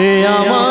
এ আমার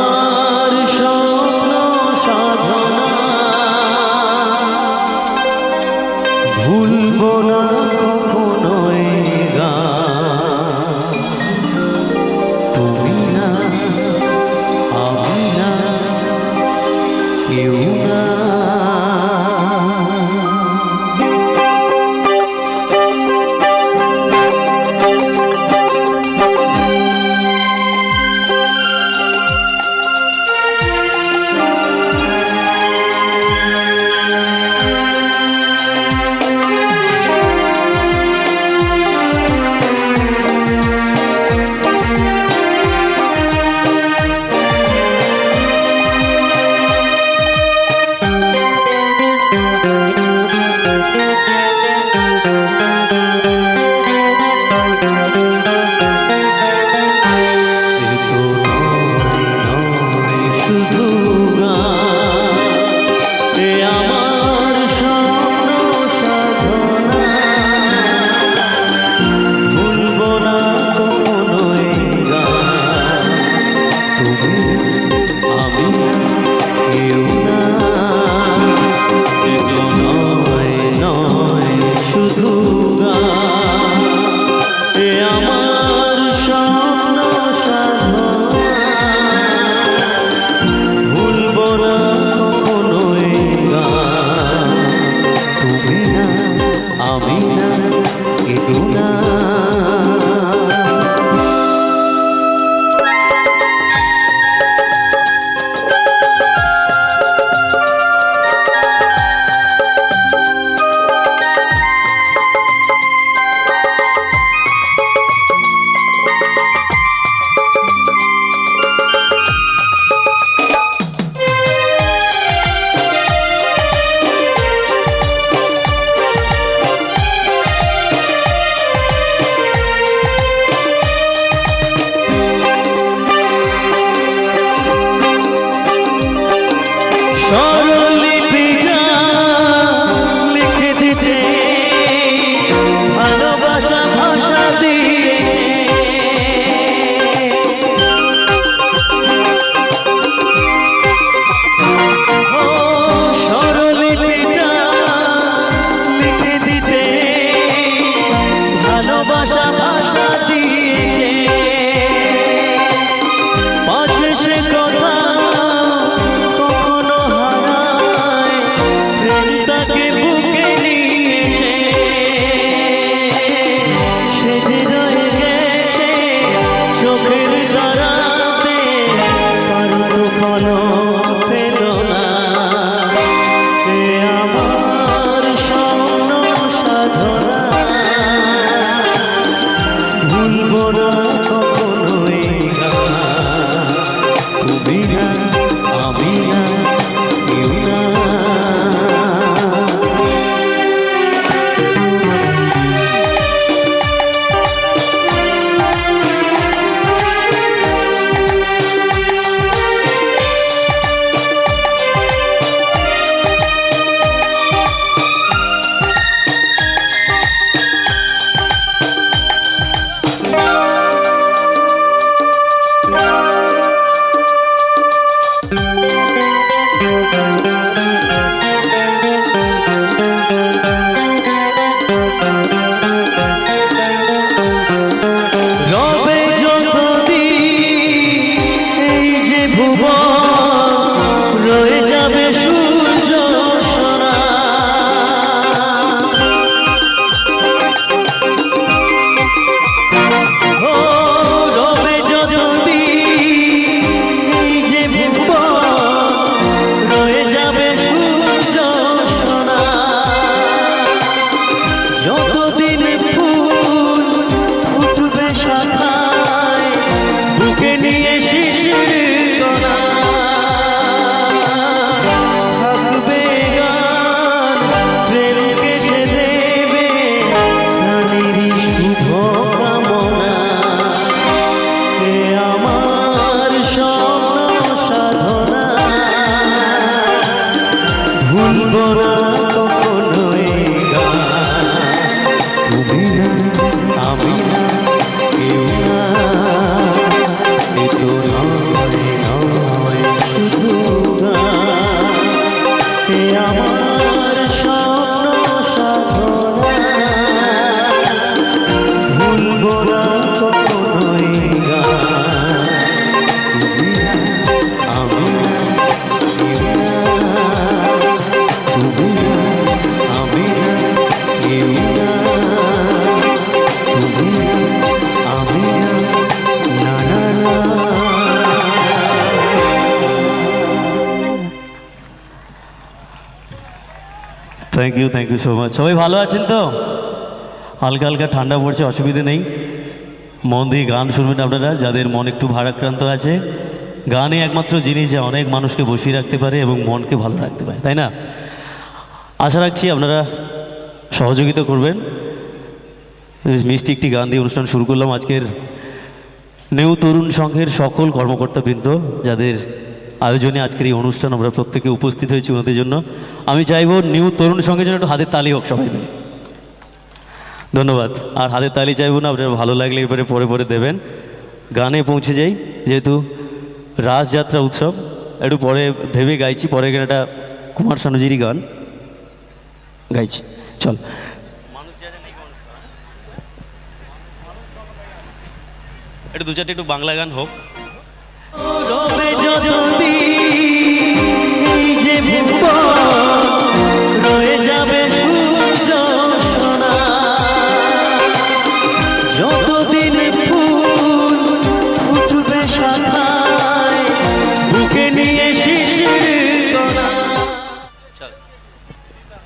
ভাষা নিয়ে thank you thank you so much সবাই ভালো আছেন তো? হালকা হালকা ঠান্ডা পড়ছে, অসুবিধে নেই। মন দিয়ে গান শুনবেন আপনারা, যাদের মন একটু ভারাক্রান্ত আছে। গানে একমাত্র জিনিস যা অনেক মানুষকে বসিয়ে রাখতে পারে এবং মনকে ভালো রাখতে পারে, তাই না? আশা রাখছি আপনারা সহযোগিতা করবেন। মিষ্টি একটি গান দিয়ে অনুষ্ঠান শুরু করলাম আজকের। নিউ তরুণ সংঘের সকল কর্মকর্তাবৃন্দ, যাদের আয়োজনে আজকের এই অনুষ্ঠান আমরা প্রত্যেকে উপস্থিত হয়েছি ওনাদের জন্য। আমি চাইব নিউ তরুণ সঙ্গে জন্য একটু হাতের তালি হোক সবাই মিলে। ধন্যবাদ। আর হাতের তালি চাইব না, আপনার ভালো লাগলে এবারে পরে পরে দেবেন। গানে পৌঁছে যাই, যেহেতু রাসযাত্রা উৎসব, একটু পরে ভেবে গাইছি পরে একটা কুমার শানুজিরই গান। গাইছি, চল। একটু দু চারটে একটু বাংলা গান হোক।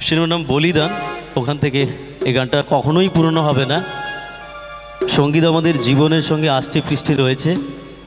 সিনেমার নাম বলিদান। ওখান থেকে এই গানটা কখনোই পুরনো হবে না। সংগীত আমাদের জীবনের সঙ্গে আষ্টে পৃষ্ঠে রয়েছে।